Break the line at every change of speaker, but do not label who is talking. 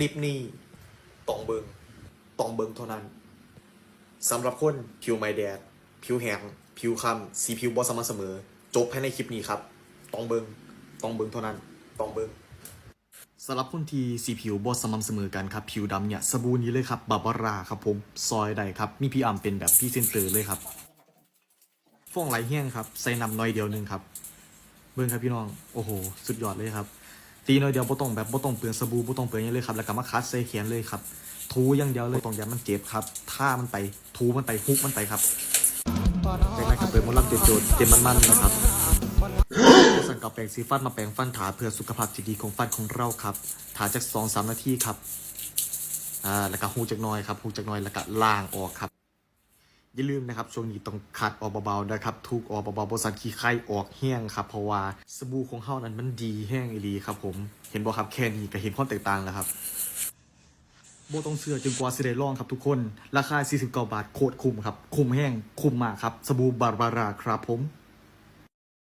ลิปนี้ต้องเบิงต้องเบิงเท่านั้นสำหรับคนผิวไม่แดด ผิวแห้งผิวคล้ำสีผิวบอสม่ำเสมอ จบภายในคลิปนี้ครับต้องเบิงต้องเบิงเท่านั้นต้องเบิงสำหรับคนที่สีผิวบอสม่ำเสมอกันครับ ผิวดำเนี่ยสบู่นี้เลยครับบาบาราครับผมซอยใดครับ มีพี่อ่ำเป็นแบบพี่เซนเตอร์เลยครับฟองไหลแห้งครับใส่น้ำน้อยเดียวหนึงครับ เบิ่งครับพี่น้อง โอ้โห สุดยอดเลยครับ ตีน้อยเดียวบ่ต้องแบบบ่ต้องเปลืองสบู่บ่ต้องเปลืองหยังเลยครับแล้วก็มาคัดใส่แขนเลยครับทูอย่างเดียวเลยต้องอย่ามันเจ็บครับท่ามันไปทูมันไปฮุกมันไปครับจากนั้นก็เปิดมอลล์เต็มโจทย์เต็มมันๆนะครับสั่งกับแปรงสีฟันมาแปรงฟันถาเพื่อสุขภาพที่ดีของฟันของเราครับถาจากสองสามนาทีครับอ่าแล้วก็ฮูจากน้อยครับฮูจากน้อยแล้วก็ล้างออกครับ อย่าลืมนะครับช่วงนี้ต้องขัดออกเบาๆนะครับทุกออกเบาๆบริสันขี้ไข้ออกแห้งครับเพราะว่าสบู่ของเฮานั้นมันดีแห้งอีลีครับผมเห็นบ่ครับแค่นี้ก็เห็นความแตกต่างแล้วครับโบต้องเสือจนกว่าสิได้ลองครับทุกคน ราคา 49 บาทโคตรคุ้มครับ คุ้มแห้ง คุ้มมากครับ สบู่บาร์บาร่าครับผม